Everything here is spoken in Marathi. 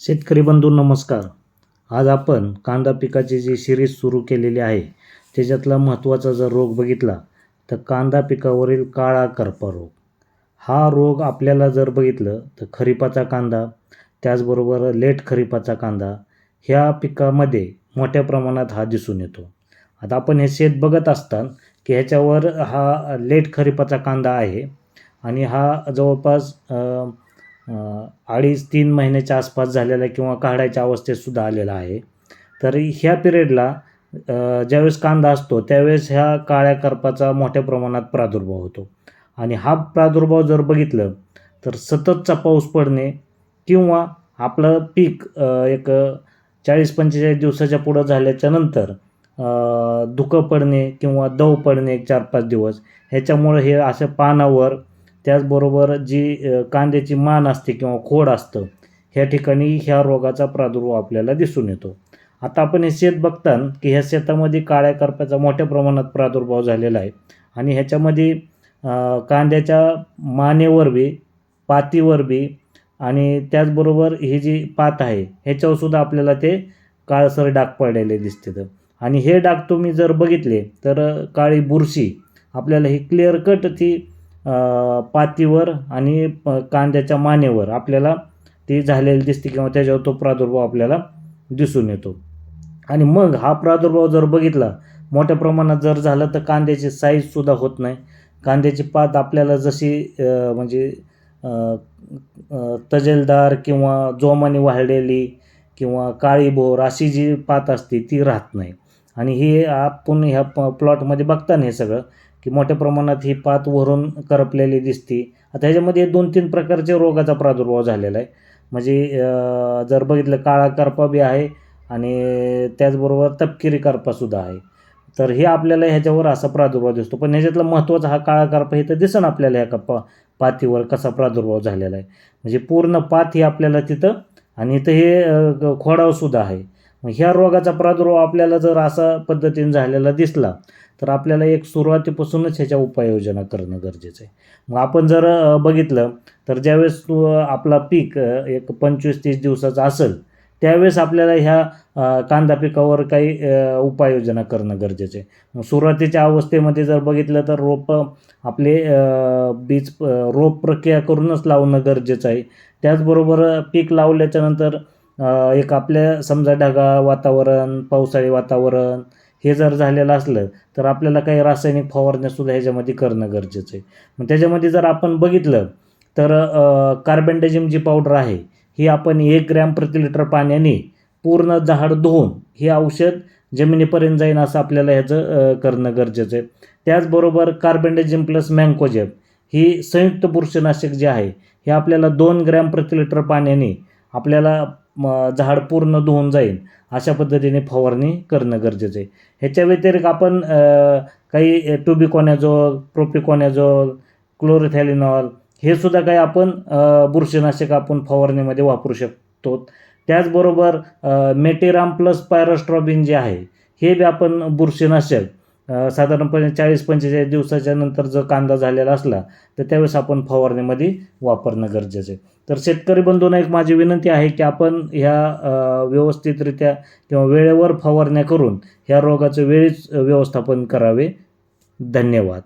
शेतकरी बंधू नमस्कार. आज आपण कांदा पिकाची जी सिरीज सुरू केलेली आहे त्याच्यातला महत्त्वाचा जर रोग बघितला तर कांदा पिकावरील काळा करपा रोग. हा रोग आपल्याला जर बघितलं तर खरीपाचा कांदा त्याचबरोबर लेट खरीपाचा कांदा ह्या पिकामध्ये मोठ्या प्रमाणात हा दिसून येतो. आता आपण हे शेत बघत असताना की ह्याच्यावर हा लेट खरीपाचा कांदा आहे आणि हा जवळपास अडीच तीन महिन्याच्या आसपास झालेला किंवा काढायच्या अवस्थेतसुद्धा आलेला आहे. तर ह्या पिरियडला ज्यावेळेस कांदा असतो त्यावेळेस ह्या काळ्या करपाचा मोठ्या प्रमाणात प्रादुर्भाव होतो. आणि हा प्रादुर्भाव जर बघितलं तर सततचा पाऊस पडणे किंवा आपलं पीक एक चाळीस पंचेचाळीस दिवसाच्या पुढं झाल्याच्यानंतर धुकं पडणे किंवा दव पडणे एक चार पाच दिवस ह्याच्यामुळे हे असं पानावर त्याचबरोबर जी कांद्याची मान असते किंवा खोड असतं ह्या ठिकाणी ह्या रोगाचा प्रादुर्भाव आपल्याला दिसून येतो. आता आपण हे शेत बघताना की ह्या शेतामध्ये काळ्या करप्याचा मोठ्या प्रमाणात प्रादुर्भाव झालेला आहे आणि ह्याच्यामध्ये कांद्याच्या मानेवर बी पातीवर बी आणि त्याचबरोबर ही जी पात आहे ह्याच्यावरसुद्धा आपल्याला ते काळसर डाग पडलेले दिसते आणि हे डाग तुम्ही जर बघितले तर काळी बुरशी आपल्याला ही क्लिअर कट ती पातीवर आणि प- कांद्याच्या मानेवर आपल्याला ती झालेली दिसते किंवा त्याच्यावर तो प्रादुर्भाव आपल्याला दिसून येतो. आणि मग हा प्रादुर्भाव जर बघितला मोठ्या प्रमाणात जर झालं तर कांद्याची साईजसुद्धा होत नाही. कांद्याची पात आपल्याला जशी म्हणजे तजेलदार किंवा जोमाने वाढलेली किंवा काळीभोर अशी जी पात असते ती राहत नाही. आणि हे आपण ह्या प प्लॉटमध्ये बघताना हे सगळं की मोठ्या प्रमाणात ही पात वरून करपलेली दिसते. आता ह्याच्यामध्ये दोन तीन प्रकारचे रोगाचा प्रादुर्भाव झालेला आहे. म्हणजे जर बघितलं काळा करपा बी आहे आणि त्याचबरोबर तपकिरी करपासुद्धा आहे. तर हे आपल्याला ह्याच्यावर असा प्रादुर्भाव दिसतो. पण ह्याच्यातला महत्त्वाचा हा काळा करपा हे तर दिसन आपल्याला ह्या कप्पा पातीवर कसा प्रादुर्भाव झालेला आहे. म्हणजे पूर्ण पात ही आपल्याला तिथं आणि इथं हे खोडावसुद्धा आहे. ह्या रोगाचा प्रादुर्भाव आपल्याला जर असा पद्धतीने झालेला दिसला तर आपल्याला एक सुरुवातीपासूनच ह्याच्या उपाययोजना करणं गरजेचं आहे. मग आपण जर बघितलं तर ज्यावेळेस आपला पीक एक पंचवीस तीस दिवसाचा असेल त्यावेळेस आपल्याला ह्या कांदा पिकावर काही उपाययोजना करणं गरजेचं आहे. मग सुरुवातीच्या अवस्थेमध्ये जर बघितलं तर रोपं आपले बीज रोप प्रक्रिया करूनच लावणं गरजेचं आहे. त्याचबरोबर पीक लावल्याच्यानंतर एक आपल्या समजा ढगाळ वातावरण पावसाळी वातावरण हे जर झालेलं असलं तर आपल्याला काही रासायनिक फवारण्यासुद्धा ह्याच्यामध्ये करणं गरजेचं आहे. मग त्याच्यामध्ये जर आपण बघितलं तर कार्बेंडेजिम जी पावडर आहे ही आपण एक ग्रॅम प्रति लिटर पाण्याने पूर्ण झाड धुवून हे औषध जमिनीपर्यंत जाईन असं आपल्याला ह्याचं करणं गरजेचं आहे. त्याचबरोबर कार्बेंडेजिम प्लस मँकोजेब ही संयुक्त बुरशीनाशक जे आहे हे आपल्याला दोन ग्रॅम प्रति लिटर पाण्याने आपल्याला म, झाड पूर्ण धुवून जाईल. अशा पद्धतीने फवारणी करणं गरजेचं आहे. ह्याच्या व्यतिरिक्त आपण काही टुबिकॉनॅझोल प्रोपिकॉनॅझोल क्लोरोथॅलिनॉल हे सुद्धा काही आपण बुरशीनाशक आपण फवारणीमध्ये वापरू शकतो त्याचबरोबर मेटेराम प्लस पायरोस्ट्रॉबिन जे आहे हे बी आपण बुरशीनाशक साधारणपणे चाळीस पंचेचाळीस दिवसाच्या नंतर जर कांदा झालेला असला तर त्यावेळेस आपण फवारणीमध्ये वापरणं गरजेचं आहे. तर शेतकरी बंधूंना एक माझी विनंती आहे की आपण ह्या व्यवस्थितरित्या किंवा वेळेवर फवारण्या करून ह्या रोगाचं वेळीच व्यवस्थापन करावे. धन्यवाद.